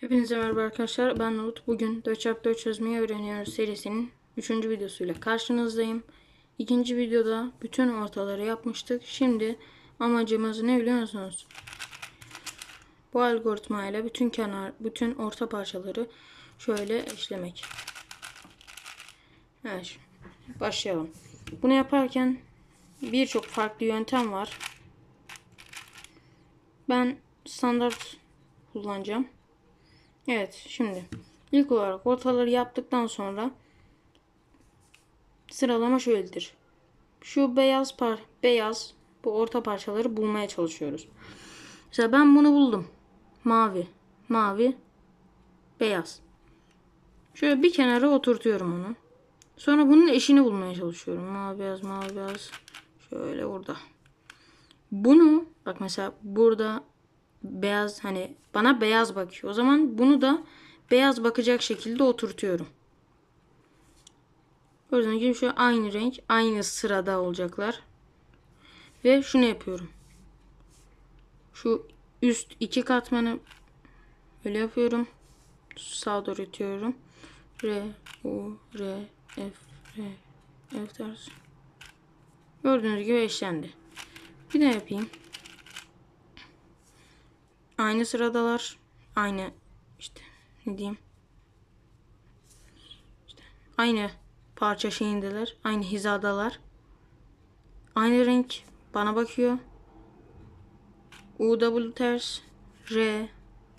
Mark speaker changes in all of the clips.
Speaker 1: Hepinize merhaba arkadaşlar. Ben Nut. Bugün 4x4 çözmeyi öğreniyoruz serisinin 3. videosuyla karşınızdayım. İkinci videoda bütün ortaları yapmıştık. Şimdi amacımız ne biliyor musunuz? Bu algoritma ile bütün kenar, bütün orta parçaları şöyle eşlemek. Evet. Başlayalım. Bunu yaparken birçok farklı yöntem var. Ben standart kullanacağım. Evet şimdi ilk olarak ortaları yaptıktan sonra sıralama şöyledir. Şu beyaz par beyaz bu orta parçaları bulmaya çalışıyoruz. Mesela ben bunu buldum. Mavi, mavi, beyaz. Şöyle bir kenara oturtuyorum onu. Sonra bunun eşini bulmaya çalışıyorum. Mavi beyaz, mavi beyaz. Şöyle burada. Bunu bak mesela burada beyaz hani bana beyaz bakıyor. O zaman bunu da beyaz bakacak şekilde oturtuyorum. Gördüğünüz gibi şu aynı renk, aynı sırada olacaklar. Ve şunu yapıyorum. Şu üst iki katmanı böyle yapıyorum. Sağa doğru itiyorum. R, U, R, F, R, F ters. Gördüğünüz gibi eşlendi. Bir de yapayım. Aynı sıradalar. Aynı işte ne diyeyim. İşte aynı parça şeyindeler. Aynı hizadalar. Aynı renk bana bakıyor. U W ters. R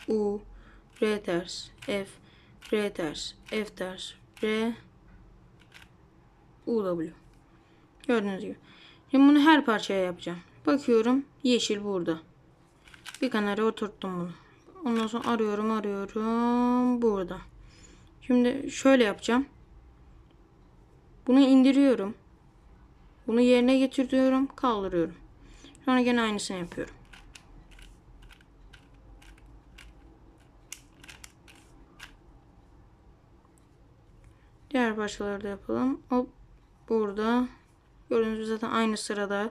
Speaker 1: U R ters. F R ters. F ters. R U W. Gördüğünüz gibi. Şimdi bunu her parçaya yapacağım. Bakıyorum yeşil burada. Bir kenara oturttum bunu. Ondan sonra arıyorum arıyorum. Burada. Şimdi şöyle yapacağım. Bunu indiriyorum. Bunu yerine getiriyorum. Kaldırıyorum. Sonra gene aynısını yapıyorum. Diğer parçaları da yapalım. Hop. Burada. Gördüğünüz gibi zaten aynı sırada.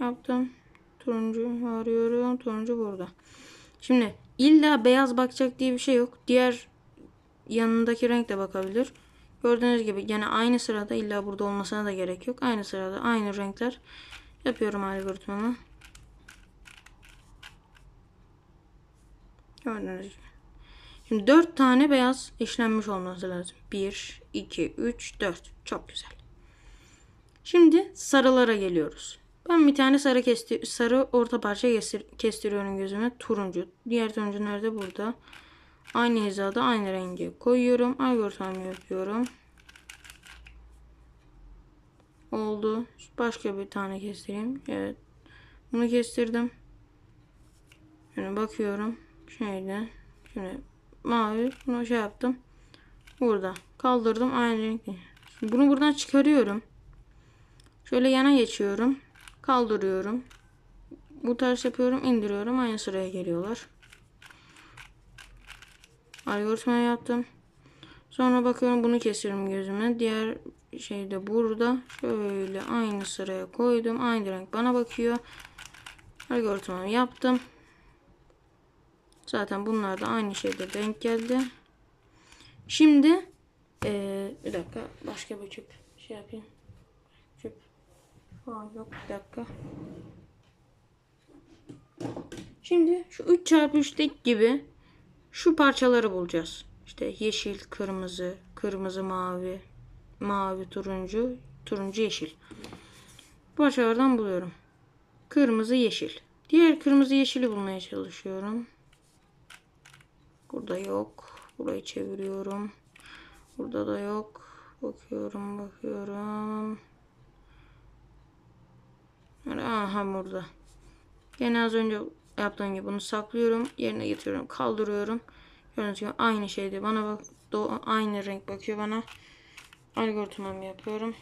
Speaker 1: Yaptım. Turuncu arıyorum. Turuncu burada. Şimdi illa beyaz bakacak diye bir şey yok. Diğer yanındaki renk de bakabilir. Gördüğünüz gibi gene aynı sırada illa burada olmasına da gerek yok. Aynı sırada aynı renkler yapıyorum algoritmamı. Gördüğünüz gibi. Şimdi 4 tane beyaz işlenmiş olması lazım. 1, 2, 3, 4. Çok güzel. Şimdi sarılara geliyoruz. Ben bir tane sarı kesti sarı orta parça kestir kestiriyorum gözüme. Turuncu. Diğer turuncu nerede? Burada. Aynı hizada aynı rengi koyuyorum. Algoritmamı yapıyorum. Oldu. Başka bir tane kestireyim. Evet. Bunu kestirdim. Şimdi bakıyorum. Şöyle. Şimdi mavi. Bunu şey yaptım. Burada. Kaldırdım. Aynı renk. Bunu buradan çıkarıyorum. Şöyle yana geçiyorum. Kaldırıyorum. Bu ters yapıyorum. indiriyorum. Aynı sıraya geliyorlar. Algoritma yaptım. Sonra bakıyorum bunu kesiyorum gözüme. Diğer şey de burada. Şöyle aynı sıraya koydum. Aynı renk bana bakıyor. Algoritmamı yaptım. Zaten bunlar da aynı şeyde denk geldi. Şimdi ee, bir dakika başka bir şey yapayım. Falan yok bir dakika. Şimdi şu 3 çarpı 3'teki gibi şu parçaları bulacağız. İşte yeşil, kırmızı, kırmızı, mavi, mavi, turuncu, turuncu, yeşil. Bu parçalardan buluyorum. Kırmızı, yeşil. Diğer kırmızı yeşili bulmaya çalışıyorum. Burada yok. Burayı çeviriyorum. Burada da yok. Bakıyorum, bakıyorum. Aha burada. Gene az önce yaptığım gibi bunu saklıyorum. Yerine getiriyorum. Kaldırıyorum. Gördüğünüz gibi aynı şeydi. Bana bak. Aynı renk bakıyor bana. Algoritmamı yapıyorum.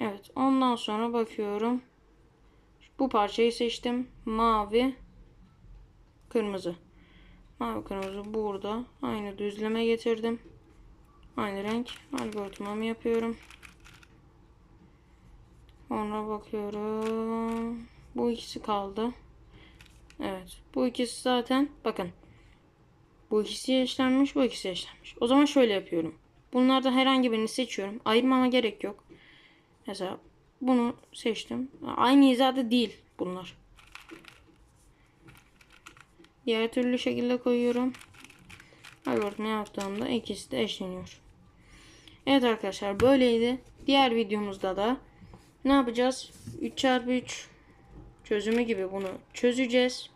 Speaker 1: Evet. Ondan sonra bakıyorum. Bu parçayı seçtim. Mavi. Kırmızı. Mavi kırmızı burada. Aynı düzleme getirdim. Aynı renk. Algoritmamı yapıyorum. Sonra bakıyorum. Bu ikisi kaldı. Evet. Bu ikisi zaten bakın. Bu ikisi eşlenmiş, bu ikisi eşlenmiş. O zaman şöyle yapıyorum. Bunlardan herhangi birini seçiyorum. Ayırmama gerek yok. Mesela bunu seçtim. Aynı hizada değil bunlar. Diğer türlü şekilde koyuyorum. Algoritma yaptığımda ikisi de eşleniyor. Evet arkadaşlar böyleydi. Diğer videomuzda da ne yapacağız? 3x3 çözümü gibi bunu çözeceğiz.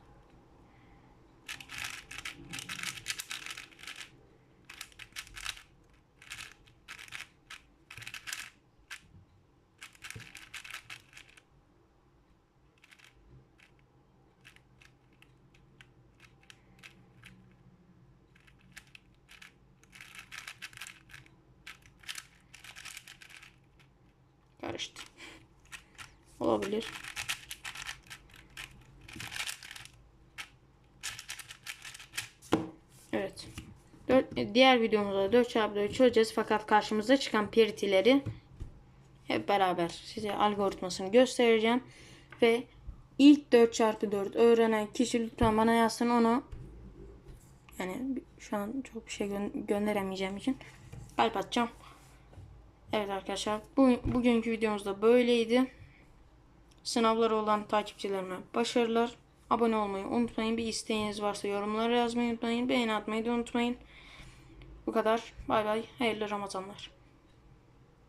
Speaker 1: Karıştı. Olabilir. Evet. Dört, diğer videomuzda 4 çarpı 4 çözeceğiz. Fakat karşımıza çıkan piritileri hep beraber size algoritmasını göstereceğim. Ve ilk 4 çarpı 4 öğrenen kişi lütfen bana yazsın onu. Yani şu an çok bir şey gö- gönderemeyeceğim için kalp atacağım. Evet arkadaşlar bu, bugünkü videomuz da böyleydi. Sınavları olan takipçilerime başarılar. Abone olmayı unutmayın. Bir isteğiniz varsa yorumlara yazmayı unutmayın. Beğeni atmayı da unutmayın. Bu kadar. Bay bay. Hayırlı Ramazanlar.